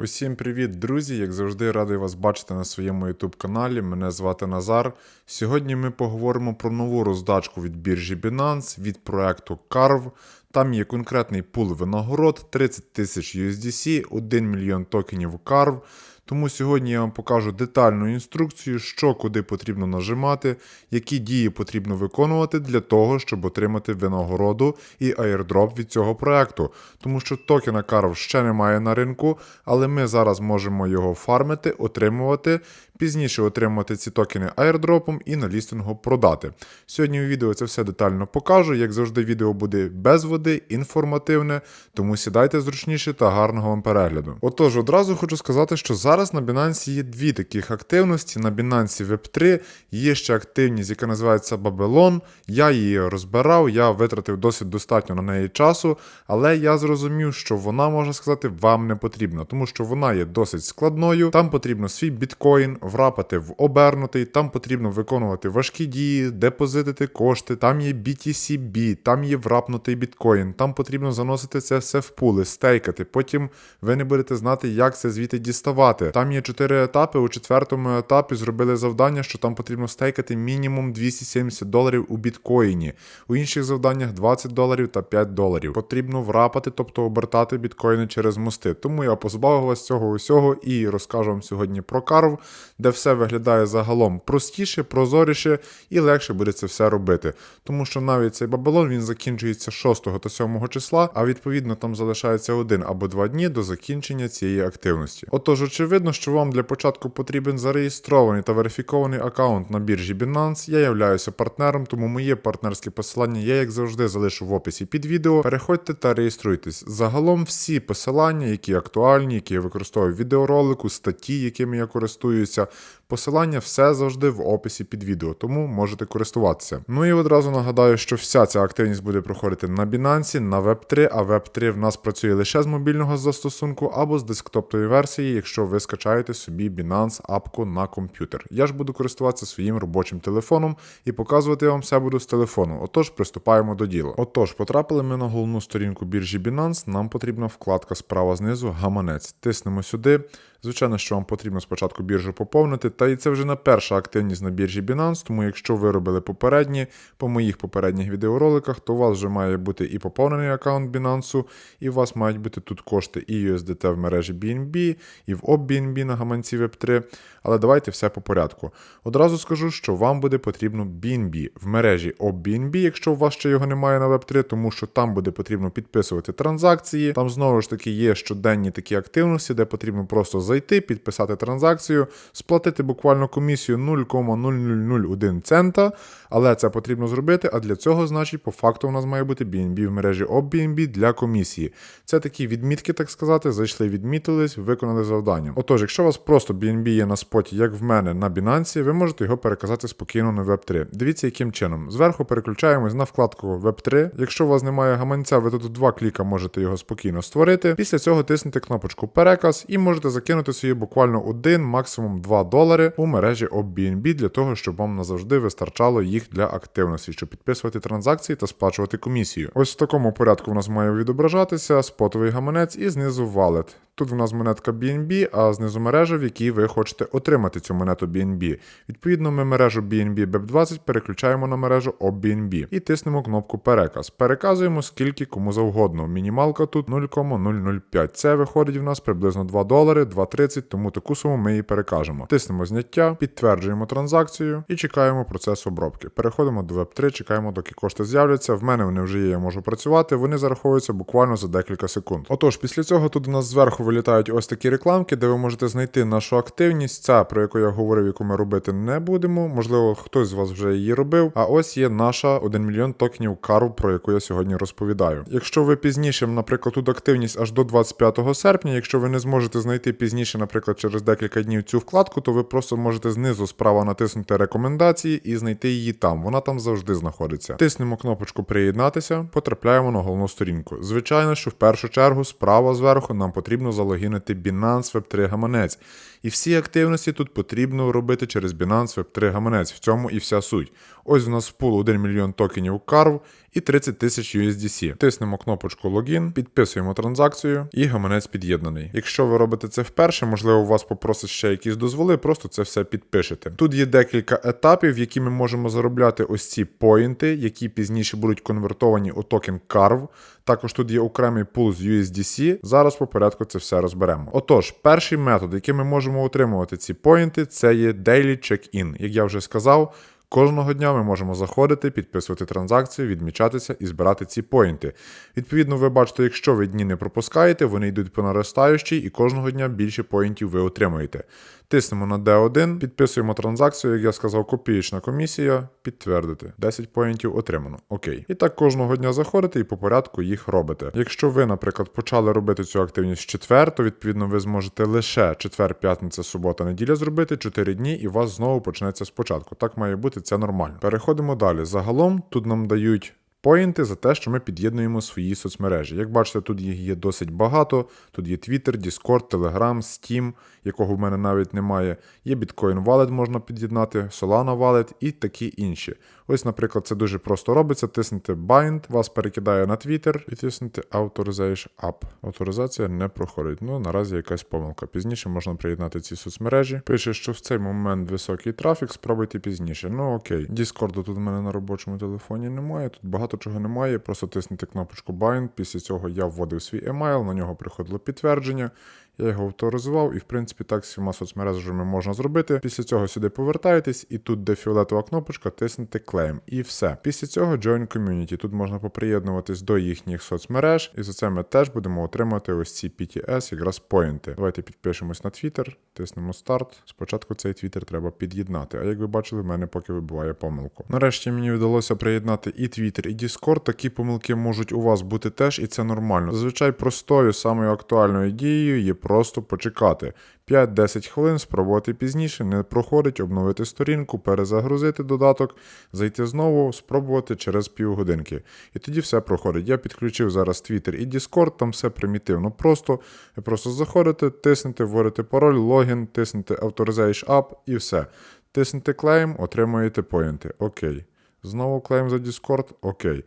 Усім привіт, друзі! Як завжди, радий вас бачити на своєму YouTube каналі. Мене звати Назар. Сьогодні ми поговоримо про нову роздачку від біржі Binance від проекту Carve. Там є конкретний пул винагород 30 тисяч USDC, 1 мільйон токенів Carve. Тому сьогодні я вам покажу детальну інструкцію, що куди потрібно нажимати, які дії потрібно виконувати для того, щоб отримати винагороду і аірдроп від цього проекту. Тому що токена Carve ще немає на ринку, але ми зараз можемо його фармити, отримувати, пізніше отримати ці токени аірдропом і на лістингу продати. Сьогодні у відео це все детально покажу. Як завжди, відео буде без води, інформативне, тому сідайте зручніше та гарного вам перегляду. Отож, одразу хочу сказати, що зараз на Binance є дві таких активності. На Binance Web3 є ще активність, яка називається Babylon. Я її розбирав, я витратив досить достатньо на неї часу, але я зрозумів, що вона, можна сказати, вам не потрібна, тому що вона є досить складною. Там потрібно свій біткоін врапати в обернутий, там потрібно виконувати важкі дії, депозитити кошти, там є BTCB, там є врапнутий біткоін, там потрібно заносити це все в пули, стейкати. Потім ви не будете знати, як це звідти діставати. Там є чотири етапи. У четвертому етапі зробили завдання, що там потрібно стейкати мінімум 270 доларів у біткоїні. У інших завданнях 20 доларів та 5 доларів. Потрібно врапати, тобто обертати біткоїни через мости. Тому я позбавив вас цього усього і розкажу вам сьогодні про карв, де все виглядає загалом простіше, прозоріше і легше буде це все робити. Тому що навіть цей Бабилон він закінчується 6 та 7 числа, а відповідно там залишається один або два дні до закінчення цієї активності. Отож, очевидно, що вам для початку потрібен зареєстрований та верифікований аккаунт на біржі Binance. Я являюся партнером, тому моє партнерське посилання я, як завжди, залишу в описі під відео. Переходьте та реєструйтесь. Загалом всі посилання, які актуальні, які я використовую в відеоролику, статті, якими я користуюся. Посилання все завжди в описі під відео, тому можете користуватися. Ну і одразу нагадаю, що вся ця активність буде проходити на Binance, на Web3, а Web3 в нас працює лише з мобільного застосунку або з десктоптової версії, якщо ви скачаєте собі Binance апку на комп'ютер. Я ж буду користуватися своїм робочим телефоном і показувати вам все буду з телефону. Отож, приступаємо до діла. Отож, потрапили ми на головну сторінку біржі Binance. Нам потрібна вкладка справа знизу гаманець. Тиснемо сюди. Звичайно, що вам потрібно спочатку біржу поповнити, та і це вже не перша активність на біржі Binance, тому якщо ви робили попередні, по моїх попередніх відеороликах, то у вас вже має бути і поповнений аккаунт Binance, і у вас мають бути тут кошти і USDT в мережі BNB, і в OBNB на гаманці Web3. Але давайте все по порядку. Одразу скажу, що вам буде потрібно BNB в мережі OBNB, якщо у вас ще його немає на Web3, тому що там буде потрібно підписувати транзакції. Там знову ж таки є щоденні такі активності, де потрібно просто зайти, підписати транзакцію, сплатити буквально комісію 0,0001 цента. Але це потрібно зробити. А для цього, значить, по факту у нас має бути BNB в мережі OBNB для комісії. Це такі відмітки, так сказати, зайшли, відмітились, виконали завдання. Отож, якщо у вас просто BNB є на споті, як в мене на Binance, ви можете його переказати спокійно на Web3. Дивіться, яким чином. Зверху переключаємось на вкладку Web3. Якщо у вас немає гаманця, ви тут два кліка можете його спокійно створити. Після цього тиснете кнопочку Переказ і можете закинути собі буквально 1, максимум 2 долари у мережі OBNB для того, щоб вам назавжди вистачало їх для активності, щоб підписувати транзакції та сплачувати комісію. Ось в такому порядку в нас має відображатися спотовий гаманець і знизу валет. Тут в нас монетка BNB, а знизу мережа, в якій ви хочете отримати цю монету BNB. Відповідно, ми мережу BNB BEP20 переключаємо на мережу OBNB і тиснемо кнопку Переказ. Переказуємо скільки кому завгодно. Мінімалка тут 0,005. Це виходить в нас приблизно 2 долари, 2,30, тому таку суму ми її перекажемо. Тиснемо зняття, підтверджуємо транзакцію і чекаємо процес обробки. Переходимо до Web3, чекаємо, доки кошти з'являться. В мене вони вже є, я можу працювати. Вони зараховуються буквально за декілька секунд. Отож, після цього тут у нас зверху вилітають ось такі рекламки, де ви можете знайти нашу активність. Ця, про яку я говорив, яку ми робити не будемо. Можливо, хтось з вас вже її робив. А ось є наша 1 мільйон токенів карв, про яку я сьогодні розповідаю. Якщо ви пізніше, наприклад, тут активність аж до 25 серпня, якщо ви не зможете знайти пізніше, наприклад, через декілька днів цю вкладку, то ви просто можете знизу справа натиснути рекомендації і знайти її там. Вона там завжди знаходиться. Тиснемо кнопочку Приєднатися, потрапляємо на головну сторінку. Звичайно, що в першу чергу справа зверху нам потрібно залогінити Binance Web3 гаманець. І всі активності тут потрібно робити через Binance Web3 гаманець. В цьому і вся суть. Ось у нас пул 1 мільйон токенів CARV і 30 тисяч USDC. Тиснемо кнопочку Логін, підписуємо транзакцію і гаманець під'єднаний. Якщо ви робите це вперше, можливо, у вас попросить ще якісь дозволи, просто це все підпишете. Тут є декілька етапів, які ми можемо заробляти ось ці поінти, які пізніше будуть конвертовані у токен CARV. Також тут є окремий пул з USDC. Зараз по порядку це все розберемо. Отож, перший метод, який ми можемо отримувати ці поінти, це є Daily Check-in. Як я вже сказав. Кожного дня ми можемо заходити, підписувати транзакції, відмічатися і збирати ці поінти. Відповідно, ви бачите, якщо ви дні не пропускаєте, вони йдуть по наростаючій, і кожного дня більше поінтів ви отримуєте. Тиснемо на D1, підписуємо транзакцію, як я сказав, копієчна комісія, підтвердити. 10 поінтів отримано. Окей. І так кожного дня заходите і по порядку їх робите. Якщо ви, наприклад, почали робити цю активність в четвер, то відповідно ви зможете лише четвер, п'ятниця, субота, неділя зробити 4 дні, і у вас знову почнеться спочатку. Так має бути, це нормально. Переходимо далі. Загалом тут нам дають. Поінти за те, що ми під'єднуємо свої соцмережі. Як бачите, тут їх є досить багато. Тут є Twitter, Discord, Telegram, Steam, якого в мене навіть немає. Є Bitcoin Wallet можна під'єднати, Solana Wallet і такі інші. Ось, наприклад, це дуже просто робиться. Тиснете Bind, вас перекидає на Twitter і тиснете Authorization Up. Авторизація не проходить. Ну, наразі якась помилка. Пізніше можна приєднати ці соцмережі. Пише, що в цей момент високий трафік, спробуйте пізніше. Ну окей. Діскорду тут в мене на робочому телефоні немає. Тут багато чого немає. Просто тиснете кнопочку Bind. Після цього я вводив свій емайл, на нього приходило підтвердження. Я його авторизував, і в принципі так з всіма соцмережами можна зробити. Після цього сюди повертаєтесь, і тут, де фіолетова кнопочка, тиснете Claim. І все. Після цього Join Community. Тут можна поприєднуватись до їхніх соцмереж, і за це ми теж будемо отримати ось ці PTS, якраз поінти. Давайте підпишемось на Twitter, тиснемо старт. Спочатку цей Twitter треба під'єднати. А як ви бачили, в мене поки вибиває помилку. Нарешті мені вдалося приєднати і Twitter, і Discord. Такі помилки можуть у вас бути теж, і це нормально. Зазвичай простою, самою актуальною дією є просто почекати. 5-10 хвилин спробувати пізніше, не проходить, обновити сторінку, перезагрузити додаток, зайти знову, спробувати через півгодинки. І тоді все проходить. Я підключив зараз Twitter і Discord, там все примітивно просто. Просто заходите, тиснете, вводите пароль, логін, тиснете Authorization Up і все. Тиснете Claim, отримуєте поінти. Окей. Знову клейм за Discord, окей.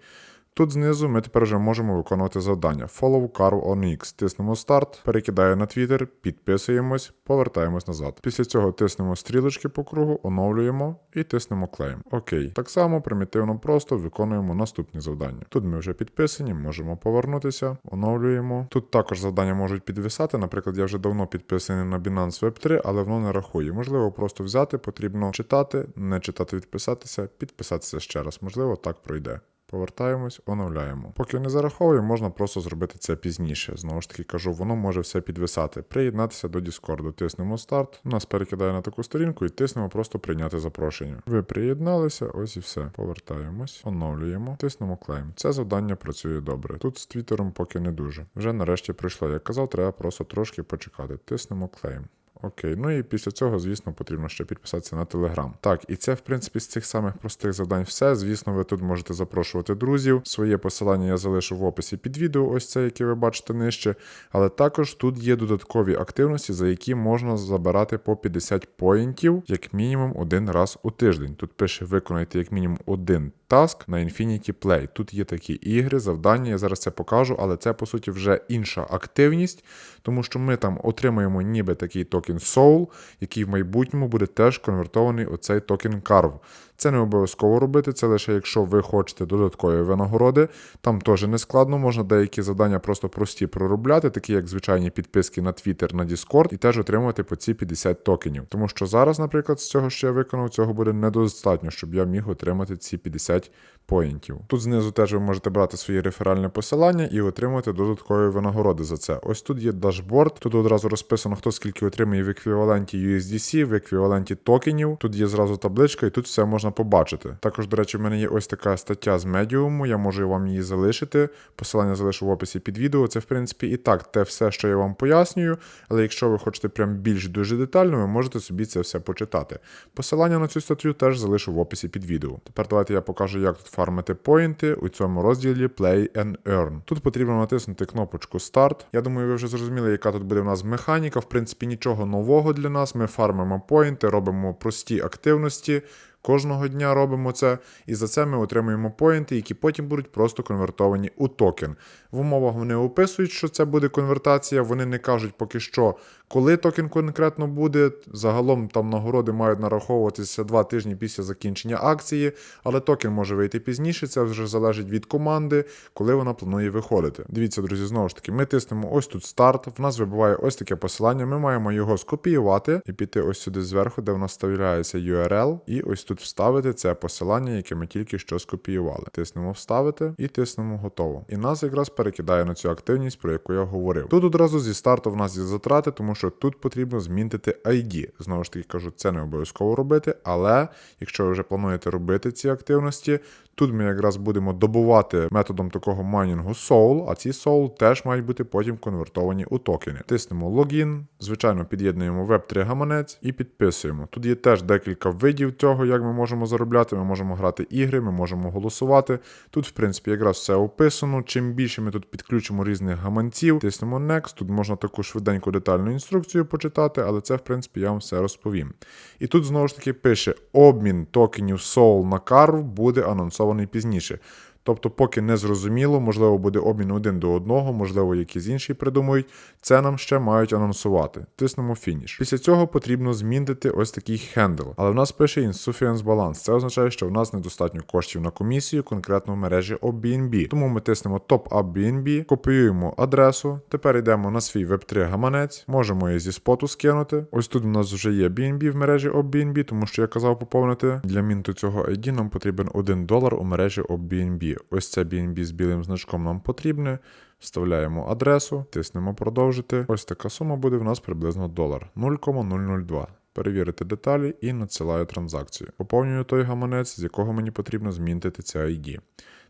Тут знизу ми тепер вже можемо виконувати завдання. Follow Carve on X. Тиснемо старт, перекидаю на Twitter, підписуємось, повертаємось назад. Після цього тиснемо стрілочки по кругу, оновлюємо і тиснемо Claim. Окей. Так само примітивно просто виконуємо наступні завдання. Тут ми вже підписані, можемо повернутися, оновлюємо. Тут також завдання можуть підвисати. Наприклад, я вже давно підписаний на Binance Web3, але воно не рахує. Можливо, просто взяти, потрібно читати, не читати, відписатися, підписатися ще раз. Можливо, так пройде. Повертаємось, оновляємо. Поки не зараховує, можна просто зробити це пізніше. Знову ж таки кажу, воно може все підвисати. Приєднатися до Discord. Тиснемо старт. Нас перекидає на таку сторінку і тиснемо просто прийняти запрошення. Ви приєдналися, ось і все. Повертаємось, оновлюємо, тиснемо клейм. Це завдання працює добре. Тут з твіттером поки не дуже. Вже нарешті прийшло. Як казав, треба просто трошки почекати. Тиснемо клейм. Окей, ну і після цього, звісно, потрібно ще підписатися на Телеграм. Так, і це, в принципі, з цих самих простих завдань все. Звісно, ви тут можете запрошувати друзів. Своє посилання я залишу в описі під відео, ось це, яке ви бачите нижче. Але також тут є додаткові активності, за які можна забирати по 50 поінтів, як мінімум один раз у тиждень. Тут пише виконайте як мінімум один таск на Infinity Play. Тут є такі ігри, завдання, я зараз це покажу, але це по суті вже інша активність, тому що ми там отримаємо ніби такий токен Soul, який в майбутньому буде теж конвертований у цей токен Carve. Це не обов'язково робити, це лише якщо ви хочете додаткові винагороди. Там теж не складно, можна деякі завдання просто прості проробляти, такі як звичайні підписки на Twitter, на Discord, і теж отримувати по ці 50 токенів. Тому що зараз, наприклад, з цього, що я виконав, цього буде недостатньо, щоб я міг отримати ці 50 поінтів. Тут знизу теж ви можете брати своє реферальне посилання і отримувати додаткові винагороди за це. Ось тут є дашборд, тут одразу розписано, хто скільки отримує в еквіваленті USDC, в еквіваленті токенів. Тут є зразу табличка, і тут все можна побачити. Також, до речі, в мене є ось така стаття з медіуму, я можу вам її залишити. Посилання залишу в описі під відео. Це, в принципі, і так те все, що я вам пояснюю. Але якщо ви хочете прям більш дуже детально, ви можете собі це все почитати. Посилання на цю статтю теж залишу в описі під відео. Тепер давайте я покажу, як тут фармити поінти у цьому розділі Play and Earn. Тут потрібно натиснути кнопочку Start. Я думаю, ви вже зрозуміли, яка тут буде в нас механіка. В принципі, нічого нового для нас. Ми фармимо поінти, робимо прості активності. Кожного дня робимо це, і за це ми отримуємо поінти, які потім будуть просто конвертовані у токен. В умовах вони описують, що це буде конвертація. Вони не кажуть поки що, коли токен конкретно буде. Загалом там нагороди мають нараховуватися два тижні після закінчення акції, але токен може вийти пізніше. Це вже залежить від команди, коли вона планує виходити. Дивіться, друзі, знову ж таки, ми тиснемо ось тут старт. В нас вибиває ось таке посилання. Ми маємо його скопіювати і піти ось сюди зверху, де в нас вставляється URL, і ось тут вставити це посилання, яке ми тільки що скопіювали. Тиснемо вставити і тиснемо готово. І нас якраз перекидає на цю активність, про яку я говорив. Тут одразу зі старту в нас є затрати, тому що тут потрібно змінити ID. Знову ж таки кажу, це не обов'язково робити, але якщо ви вже плануєте робити ці активності, Тут ми якраз будемо добувати методом такого майнінгу Soul, а ці Soul теж мають бути потім конвертовані у токени. Тиснемо логін, звичайно, під'єднуємо Web3 гаманець і підписуємо. Тут є теж декілька видів цього, як ми можемо заробляти. Ми можемо грати ігри, ми можемо голосувати. Тут, в принципі, якраз все описано. Чим більше ми тут підключимо різних гаманців, тиснемо Next. Тут можна таку швиденьку детальну інструкцію почитати, але це, в принципі, я вам все розповім. І тут знову ж таки пише: обмін токенів Soul на Carve буде анонсований пізніше. Тобто, поки не зрозуміло, можливо, буде обмін один до одного, можливо, якісь інші придумають. Це нам ще мають анонсувати. Тиснемо фініш. Після цього потрібно змінити ось такий хендл. Але в нас пише Insufficient Balance. Це означає, що в нас недостатньо коштів на комісію, конкретно в мережі OBNB. Тому ми тиснемо Top Up BNB, копіюємо адресу. Тепер йдемо на свій Web3 гаманець, можемо її зі споту скинути. Ось тут у нас вже є BNB в мережі OBNB, тому що я казав поповнити. Для мінту цього ID нам потрібен 1 долар у мережі OBNB. Ось це BNB з білим значком нам потрібне. Вставляємо адресу, тиснемо продовжити. Ось така сума буде в нас приблизно долар 0,002. Перевірити деталі і надсилаю транзакцію. Поповнюю той гаманець, з якого мені потрібно змінити це ID.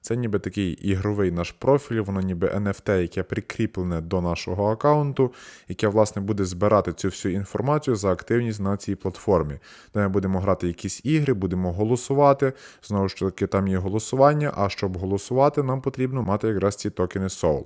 Це ніби такий ігровий наш профіль, воно ніби NFT, яке прикріплене до нашого аккаунту, яке, власне, буде збирати цю всю інформацію за активність на цій платформі. Де ми будемо грати якісь ігри, будемо голосувати. Знову ж таки, там є голосування, а щоб голосувати, нам потрібно мати якраз ці токени Soul.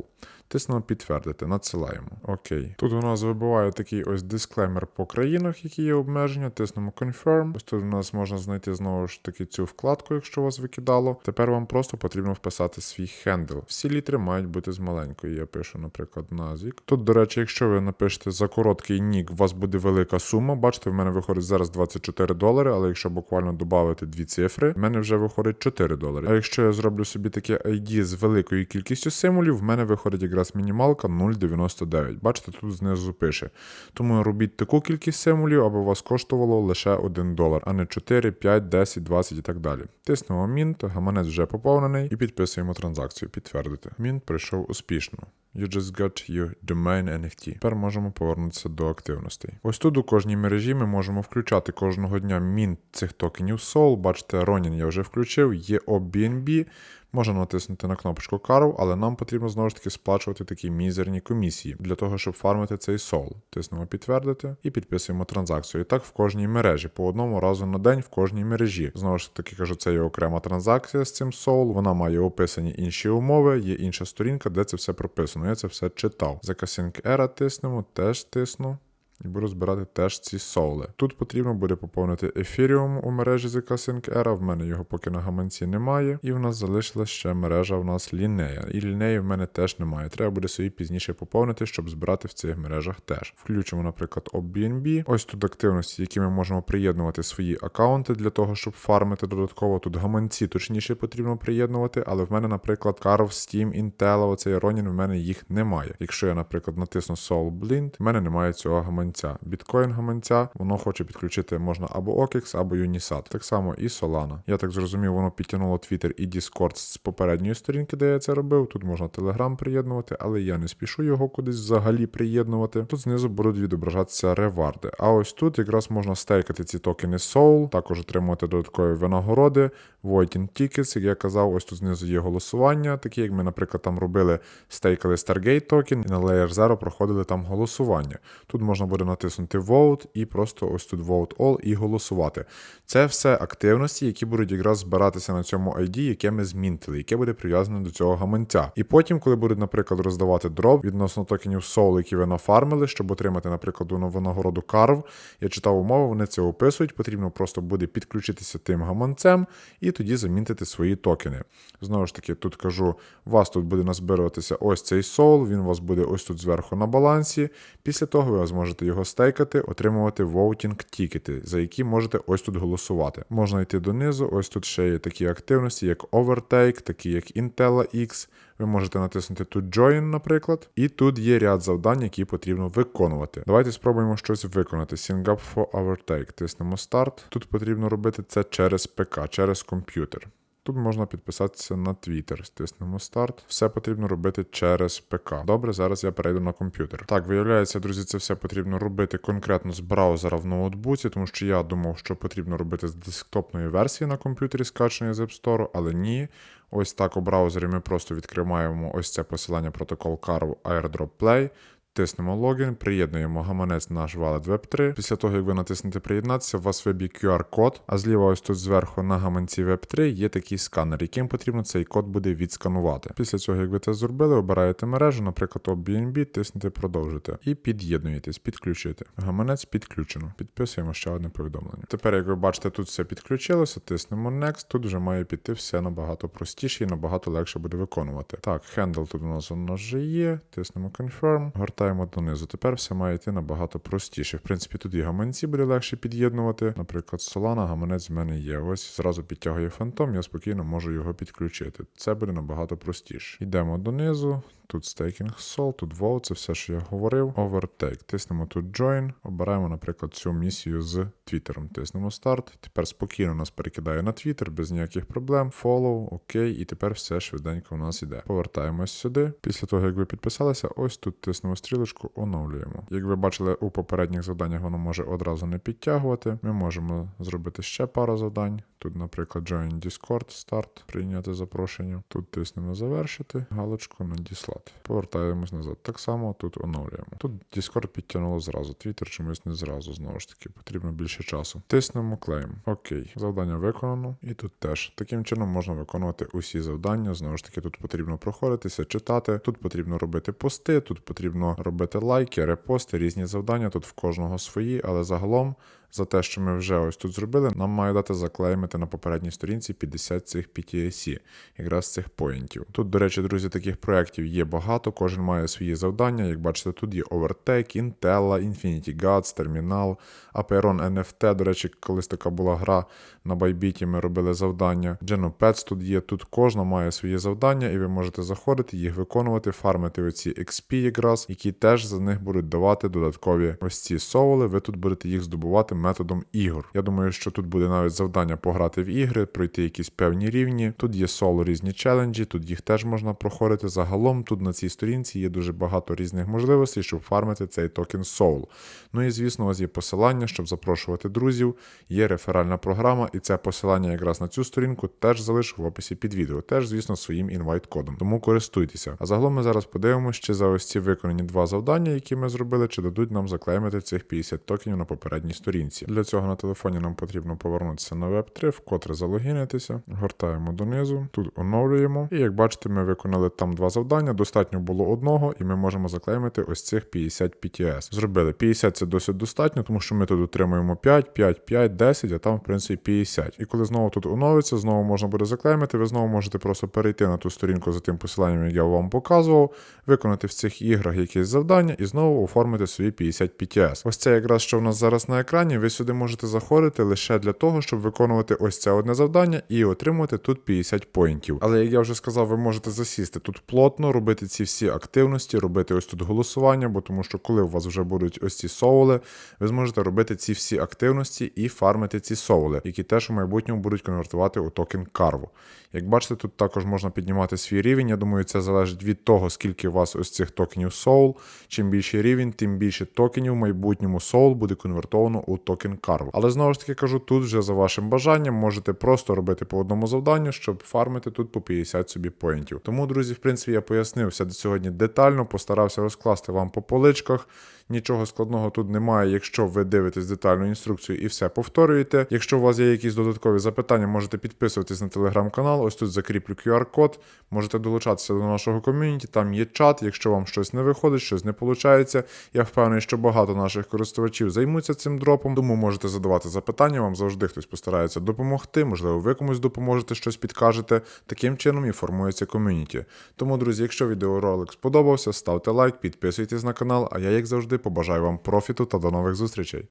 Тиснемо підтвердити, надсилаємо. Окей. Тут у нас вибиває такий ось дисклеймер по країнах, які є обмеження. Тиснемо Confirm. Ось тут у нас можна знайти знову ж таки цю вкладку, якщо вас викидало. Тепер вам просто потрібно вписати свій хендл. Всі літери мають бути з маленької. Я пишу, наприклад, назік. Тут, до речі, якщо ви напишете за короткий нік, у вас буде велика сума. Бачите, в мене виходить зараз 24 долари, але якщо буквально додати дві цифри, в мене вже виходить 4 долари. А якщо я зроблю собі таке ID з великою кількістю символів, в мене виходить якраз мінімалка 0,99. Бачите, тут знизу пише. Тому робіть таку кількість символів, аби вас коштувало лише 1 долар, а не 4, 5, 10, 20 і так далі. Тиснемо Мінт, гаманець вже поповнений і підписуємо транзакцію. Підтвердити. Мінт прийшов успішно. You just got your domain NFT. Тепер можемо повернутися до активностей. Ось тут у кожній мережі ми можемо включати кожного дня мінт цих токенів Soul. Бачите, Ronin я вже включив, є OBNB. Можна натиснути на кнопочку Carve, але нам потрібно знову ж таки сплачувати такі мізерні комісії для того, щоб фармити цей сол. Тиснемо підтвердити і підписуємо транзакцію. І так в кожній мережі, по одному разу на день в кожній мережі. Знову ж таки кажу, це є окрема транзакція з цим сол. Вона має описані інші умови, є інша сторінка, де це все прописано. Я це все читав. За Casing Era тиснемо, теж тисну. І буду збирати теж ці соули. Тут потрібно буде поповнити ефіріум у мережі ZK Sync Era. В мене його поки на гаманці немає. І в нас залишилась ще мережа в нас лінея. І лінеї в мене теж немає. Треба буде собі пізніше поповнити, щоб збирати в цих мережах теж. Включимо, наприклад, OBNB. Ось тут активності, які ми можемо приєднувати свої аккаунти для того, щоб фармити додатково. Тут гаманці точніше потрібно приєднувати, але в мене, наприклад, Carve, Steam, Intel, оцей Ronin, в мене їх немає. Якщо я, наприклад, натисну Soul Blind, в мене немає цього гаманця гаманця. Біткоін гаманця, воно хоче підключити можна або OKEX, або Unisat. Так само і Solana. Я так зрозумів, воно підтягнуло Twitter і Discord з попередньої сторінки, де я це робив. Тут можна Telegram приєднувати, але я не спішу його кудись взагалі приєднувати. Тут знизу будуть відображатися реварди. А ось тут якраз можна стейкати ці токени Soul, також отримувати додаткові винагороди, Voiding Tickets, як я казав, ось тут знизу є голосування, такі як ми, наприклад, там робили, стейкали Stargate токен і на Layer Zero проходили там голосування. Тут можна буде буде натиснути Vote і просто ось тут Vote All і голосувати. Це все активності, які будуть якраз збиратися на цьому ID, яке ми змінтили, яке буде прив'язане до цього гаманця. І потім, коли будуть, наприклад, роздавати дроп відносно токенів Soul, які ви нафармили, щоб отримати, наприклад, нову нагороду Carv, я читав умови, вони це описують. Потрібно просто буде підключитися тим гаманцем і тоді замінтити свої токени. Знову ж таки, тут кажу, у вас тут буде назбируватися ось цей Soul, він у вас буде ось тут зверху на балансі. Після того ви зможете його стейкати, отримувати voting тікети, за які можете ось тут голосувати. Можна йти донизу, ось тут ще є такі активності, як Overtake, такі як Intella X. Ви можете натиснути тут Join, наприклад, і тут є ряд завдань, які потрібно виконувати. Давайте спробуємо щось виконати. Sing up for Overtake. Тиснемо Start. Тут потрібно робити це через ПК, через комп'ютер. Тут можна підписатися на Twitter, стиснемо старт. Все потрібно робити через ПК. Добре, зараз я перейду на комп'ютер. Так, виявляється, друзі, це все потрібно робити конкретно з браузера в ноутбуці, тому що я думав, що потрібно робити з десктопної версії на комп'ютері, скачаної з App Store, але ні. Ось так у браузері ми просто відкриваємо ось це посилання протокол Carve Airdrop Play. Тиснемо логін, приєднуємо гаманець наш Wallet Web 3. Після того, як ви натиснете приєднатися, у вас виб'є QR-код, а зліва ось тут зверху на гаманці Web 3 є такий сканер, яким потрібно цей код буде відсканувати. Після цього, як ви це зробили, обираєте мережу, наприклад, BNB, тиснете продовжити і під'єднуєтесь, підключити. Гаманець підключено. Підписуємо ще одне повідомлення. Тепер, як ви бачите, тут все підключилося, тиснемо Next. Тут вже має піти все набагато простіше і набагато легше буде виконувати. Так, хендл тут у нас вже є. Тиснемо Confirm, гортаємо донизу. Тепер все має йти набагато простіше. В принципі, тут і гаманці буде легше під'єднувати. Наприклад, Solana гаманець в мене є. Ось зразу підтягує фантом, я спокійно можу його підключити. Це буде набагато простіше. Йдемо донизу. Тут стейкінг сол, тут Vault, це все, що я говорив. Overtake. Тиснемо тут Join. Обираємо, наприклад, цю місію з Твіттером. Тиснемо старт. Тепер спокійно нас перекидає на Твіттер, без ніяких проблем. Follow, окей, і тепер все швиденько у нас іде. Повертаємось сюди. Після того, як ви підписалися, ось тут тиснемо стрілочку, оновлюємо. Як ви бачили, у попередніх завданнях воно може одразу не підтягувати. Ми можемо зробити ще пару завдань. Тут, наприклад, Join Discord, старт, прийняти запрошення. Тут тиснемо завершити, галочку надіслати. Повертаємось назад. Так само тут оновлюємо. Тут Discord підтягнуло зразу. Twitter чомусь не зразу, знову ж таки, потрібно більше часу. Тиснемо Claim. Окей. Завдання виконано. І тут теж. Таким чином можна виконувати усі завдання. Знову ж таки, тут потрібно проходитися, читати. Тут потрібно робити пости, тут потрібно робити лайки, репости, різні завдання. Тут в кожного свої, але загалом. За те, що ми вже ось тут зробили, нам має дати заклеймити на попередній сторінці 50 цих PTSC, якраз цих поінтів. Тут, до речі, друзі, таких проєктів є багато, кожен має свої завдання. Як бачите, тут є Overtake, Intella, Infinity Gods, Terminal, Aperon NFT. До речі, колись така була гра на Байбіті, ми робили завдання. Genopets тут є, тут кожна має свої завдання, і ви можете заходити, їх виконувати, фармити оці XP якраз, які теж за них будуть давати додаткові ось ці соули. Ви тут будете їх здобувати методом ігор. Я думаю, що тут буде навіть завдання пограти в ігри, пройти якісь певні рівні. Тут є соло різні челенджі, тут їх теж можна проходити. Загалом тут на цій сторінці є дуже багато різних можливостей, щоб фармити цей токен Soul. Ну і звісно, у вас є посилання, щоб запрошувати друзів. Є реферальна програма, і це посилання якраз на цю сторінку теж залишу в описі під відео. Теж, звісно, своїм інвайт-кодом. Тому користуйтеся. А загалом ми зараз подивимося, чи за ось ці виконані два завдання, які ми зробили, чи дадуть нам заклеймити цих 50 токенів на попередній сторінці. Для цього на телефоні нам потрібно повернутися на Web3, вкотре залогінитися, гортаємо донизу, тут оновлюємо. І як бачите, ми виконали там два завдання. Достатньо було одного, і ми можемо заклеймити ось цих 50 PTS. Зробили 50 це досить достатньо, тому що ми тут отримуємо 5, 5, 5, 10, а там, в принципі, 50. І коли знову тут оновиться, знову можна буде заклеймити. Ви знову можете просто перейти на ту сторінку за тим посиланням, як я вам показував, виконати в цих іграх якесь завдання і знову оформити свої 50 PTS. Ось це якраз що в нас зараз на екрані. Ви сюди можете заходити лише для того, щоб виконувати ось це одне завдання і отримувати тут 50 поінтів. Але як я вже сказав, ви можете засісти тут плотно, робити ці всі активності, робити ось тут голосування, бо тому що коли у вас вже будуть ось ці соули, ви зможете робити ці всі активності і фармити ці соули, які теж у майбутньому будуть конвертувати у токен карву. Як бачите, тут також можна піднімати свій рівень. Я думаю, це залежить від того, скільки у вас ось цих токенів Soul. Чим більший рівень, тим більше токенів в майбутньому Soul буде конвертовано у токен Carve. Але знову ж таки кажу, тут вже за вашим бажанням можете просто робити по одному завданню, щоб фармити тут по 50 собі поінтів. Тому, друзі, в принципі, я пояснив все сьогодні детально, постарався розкласти вам по поличках. Нічого складного тут немає, якщо ви дивитесь детальну інструкцію і все повторюєте. Якщо у вас є якісь додаткові запитання, можете підписуватись на телеграм-канал. Ось тут закріплю QR-код. Можете долучатися до нашого ком'юніті. Там є чат. Якщо вам щось не виходить, щось не виходить. Я впевнений, що багато наших користувачів займуться цим дропом, тому можете задавати запитання. Вам завжди хтось постарається допомогти. Можливо, ви комусь допоможете, щось підкажете. Таким чином і формується ком'юніті. Тому, друзі, якщо відеоролик сподобався, ставте лайк, підписуйтесь на канал. А я, як завжди, побажаю вам профіту та до нових зустрічей.